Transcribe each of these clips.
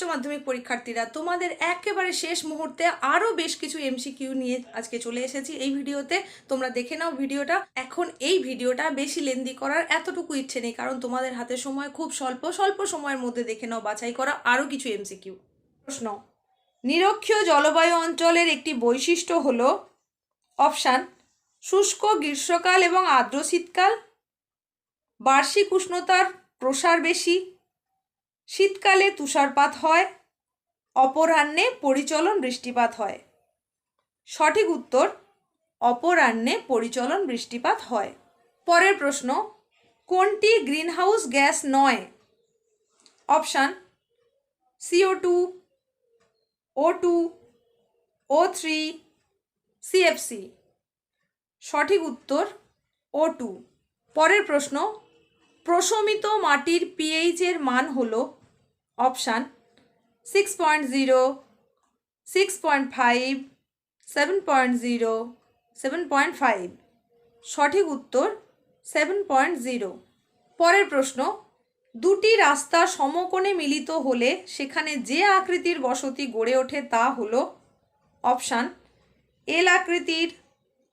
উচ্চ মাধ্যমিক পরীক্ষার্থীরা তোমাদের একেবারে শেষ মুহূর্তে আরও বেশ কিছু এমসিকিউ নিয়ে আজকে চলে এসেছি এই ভিডিওতে। তোমরা দেখে নাও ভিডিওটা। এখন এই ভিডিওটা বেশি লেন্দি করার এতটুকু ইচ্ছে নেই, কারণ তোমাদের হাতে সময় খুব স্বল্প। স্বল্প সময়ের মধ্যে দেখে নাও বাছাই করা আরও কিছু এমসিকিউ প্রশ্ন, নিরক্ষীয় জলবায়ু অঞ্চলের একটি বৈশিষ্ট্য হল অপশান, শুষ্ক গ্রীষ্মকাল এবং আর্দ্র শীতকাল। বার্ষিক উষ্ণতার প্রসার বেশি শীতকালে তুষারপাত হয়, অপরাহ্নে পরিচলন বৃষ্টিপাত হয়। সঠিক উত্তর, অপরাহ্নে পরিচলন বৃষ্টিপাত হয়। পরের প্রশ্ন, কোনটি গ্রিনহাউস গ্যাস নয়? Option CO two, O two, O three CFC সঠিক উত্তর, ও টু। পরের প্রশ্ন, প্রশমিত মাটির পিএইচের মান হল option six point zero six point five seven point zero seven point five সঠিক উত্তর সেভেন পয়েন্ট জিরো পরের প্রশ্ন, দুটি রাস্তা সমকোণে মিলিত হলে সেখানে যে আকৃতির বসতি গড়ে ওঠে তা হল অপশান এল আকৃতির,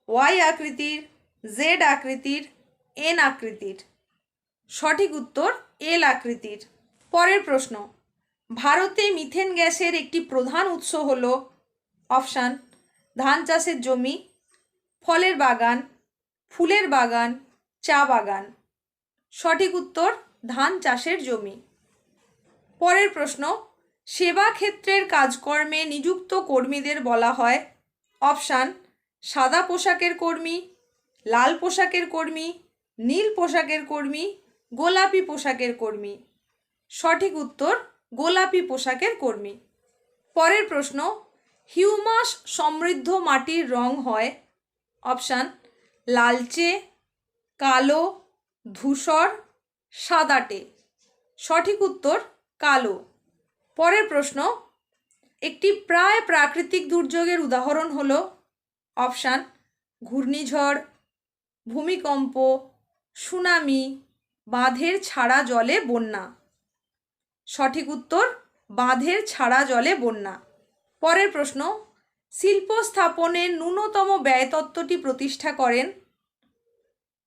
ওয়াই আকৃতির, জেড আকৃতির, এন আকৃতির। সঠিক উত্তর এল আকৃতির। পরের প্রশ্ন ভারতে মিথেন গ্যাসের একটি প্রধান উৎস হল অপশান, ধান চাষের জমি, ফলের বাগান, ফুলের বাগান, চা বাগান। সঠিক উত্তর, ধান চাষের জমি। পরের প্রশ্ন, সেবা ক্ষেত্রের কাজকর্মে নিযুক্ত কর্মীদের বলা হয় অপশান, সাদা পোশাকের কর্মী, লাল পোশাকের কর্মী, নীল পোশাকের কর্মী, গোলাপি পোশাকের কর্মী। সঠিক উত্তর গোলাপি পোশাকের কর্মী। পরের প্রশ্ন, হিউমাস সমৃদ্ধ মাটির রং হয়? অপশান, লালচে, কালো, ধূসর, সাদাটে। সঠিক উত্তর, কালো। পরের প্রশ্ন, একটি প্রায় প্রাকৃতিক দুর্যোগের উদাহরণ হল, অপশান, ঘূর্ণিঝড়, ভূমিকম্প, সুনামি, বাঁধের ছাড়া জলে বন্যা। সঠিক উত্তর, বাঁধের ছাড়া জলে বন্যা। পরের প্রশ্ন শিল্প স্থাপনের ন্যূনতম ব্যয় তত্ত্বটি প্রতিষ্ঠা করেন।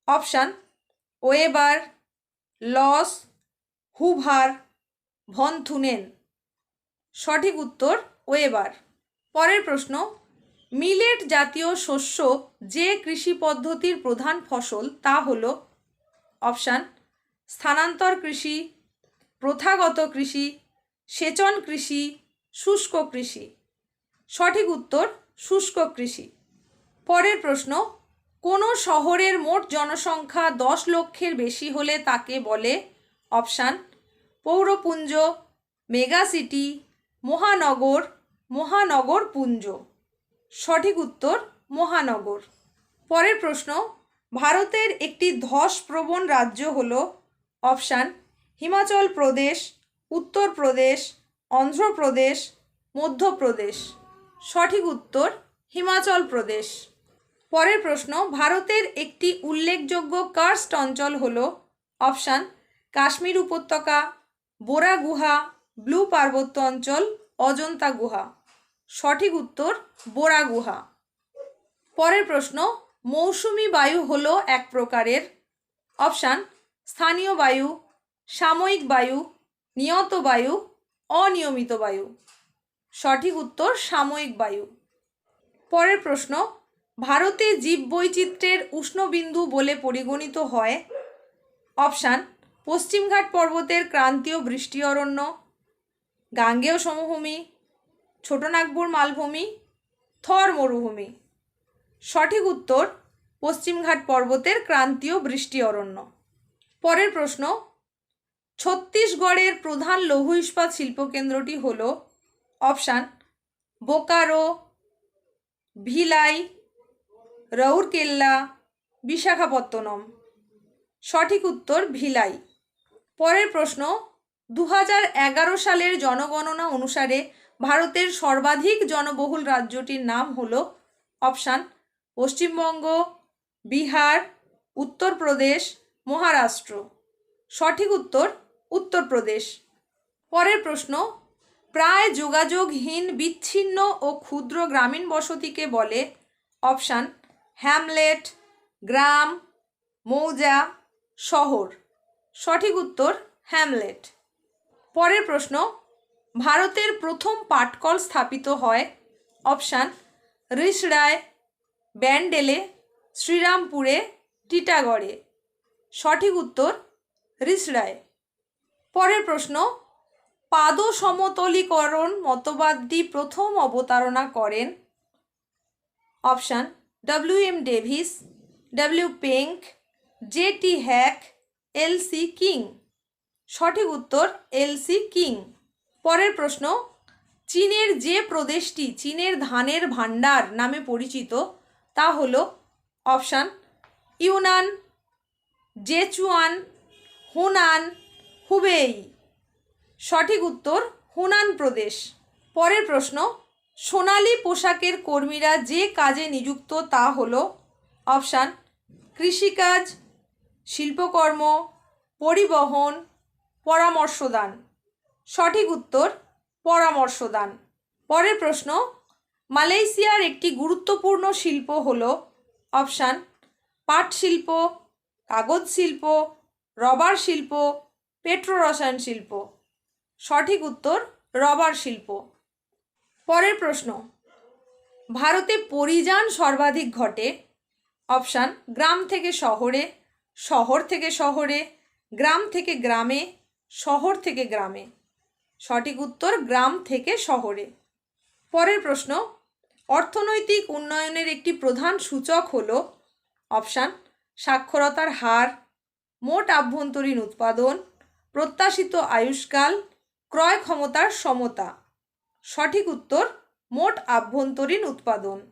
Option, Weber, Losch, Hoover von Thunen সঠিক উত্তর, ওয়েবার। পরের প্রশ্ন, মিলেট জাতীয় শস্য যে কৃষি পদ্ধতির প্রধান ফসল তা হল, অপশান, স্থানান্তর কৃষি প্রথাগত কৃষি, সেচন কৃষি, শুষ্ক কৃষি। সঠিক উত্তর, শুষ্ক কৃষি। পরের প্রশ্ন, কোনো শহরের মোট জনসংখ্যা দশ লক্ষের বেশি হলে তাকে বলে অপশান, পৌরপুঞ্জ, মেগা সিটি, মহানগর মহানগর পুঞ্জ। সঠিক উত্তর, মহানগর। পরের প্রশ্ন, ভারতের একটি ধস প্রবণ রাজ্য হল অপশান হিমাচল প্রদেশ উত্তরপ্রদেশ অন্ধ্রপ্রদেশ মধ্যপ্রদেশ সঠিক উত্তর হিমাচল প্রদেশ। পরের প্রশ্ন, ভারতের একটি উল্লেখযোগ্য কার্স্ট অঞ্চল হল অপশান, কাশ্মীর উপত্যকা, বোরা গুহা, ব্লু পার্বত্য অঞ্চল, অজন্তা গুহা। সঠিক উত্তর, বোরা গুহা। পরের প্রশ্ন, মৌসুমি বায়ু হলো এক প্রকারের। অপশান, স্থানীয় বায়ু সাময়িক বায়ু, নিয়ত বায়ু, অনিয়মিত বায়ু। সঠিক উত্তর, সাময়িক বায়ু। পরের প্রশ্ন, ভারতে জীববৈচিত্র্যের উষ্ণবিন্দু বলে পরিগণিত হয়। অপশান, পশ্চিমঘাট পর্বতের ক্রান্তীয় বৃষ্টি অরণ্য গাঙ্গেয় সমভূমি, ছোটনাগপুর মালভূমি, থর মরুভূমি। সঠিক উত্তর, পশ্চিমঘাট পর্বতের ক্রান্তীয় বৃষ্টি অরণ্য পরের প্রশ্ন ছত্তিশগড়ের প্রধান লৌহ ইস্পাত শিল্পকেন্দ্রটি হল অপশান বোকারো, ভিলাই, রৌরকেল্লা, বিশাখাপত্তনম। সঠিক উত্তর ভিলাই। পরের প্রশ্ন দু সালের জনগণনা অনুসারে ভারতের সর্বাধিক জনবহুল রাজ্যটির নাম হল অপশান পশ্চিমবঙ্গ, বিহার, উত্তরপ্রদেশ, মহারাষ্ট্র। সঠিক উত্তর উত্তরপ্রদেশ। পরের প্রশ্ন, প্রায় যোগাযোগহীন, বিচ্ছিন্ন ও ক্ষুদ্র গ্রামীণ বসতিকে বলে অপশান, হ্যামলেট, গ্রাম, মৌজা, শহর। সঠিক উত্তর, হ্যামলেট। পরের প্রশ্ন, ভারতের প্রথম পাটকল স্থাপিত হয়, অপশান রিষড়ায় ব্যান্ডেলে, শ্রীরামপুরে, টিটাগড়ে। সঠিক উত্তর রিষড়ায় পরের প্রশ্ন পাদ সমতলীকরণ মতবাদটি প্রথম অবতারণা করেন। Option W M Davis W Penck J T Hack L C King সঠিক উত্তর এল সি কিং পরের প্রশ্ন, চীনের যে প্রদেশটি চীনের ধানের ভাণ্ডার নামে পরিচিত, তা হল, option, Yunnan, Sichuan, Hunan Hubei. সঠিক উত্তর, হুনান প্রদেশ। পরের প্রশ্ন, সোনালী পোশাকের কর্মীরা যে কাজে নিযুক্ত তা হল, অপশান, কৃষিকাজ, শিল্পকর্ম, পরিবহন, পরামর্শদান। সঠিক উত্তর, পরামর্শদান। পরের প্রশ্ন, মালয়েশিয়ার একটি গুরুত্বপূর্ণ শিল্প হল, অপশান পাট শিল্প কাগজ শিল্প রবার শিল্প পেট্রোরসায়ন শিল্প। সঠিক উত্তর, রবার শিল্প। পরের প্রশ্ন। ভারতে পরিযান সর্বাধিক ঘটে। অপশান, গ্রাম থেকে শহরে, শহর থেকে শহরে, গ্রাম থেকে গ্রামে, শহর থেকে গ্রামে। সঠিক উত্তর, গ্রাম থেকে শহরে। পরের প্রশ্ন। অর্থনৈতিক উন্নয়নের একটি প্রধান সূচক হল, অপশান, সাক্ষরতার হার, মোট আভ্যন্তরীণ উৎপাদন প্রত্যাশিত আয়ুষ্কাল ক্রয় ক্ষমতার সমতা। সঠিক উত্তর মোট আভ্যন্তরীণ উৎপাদন।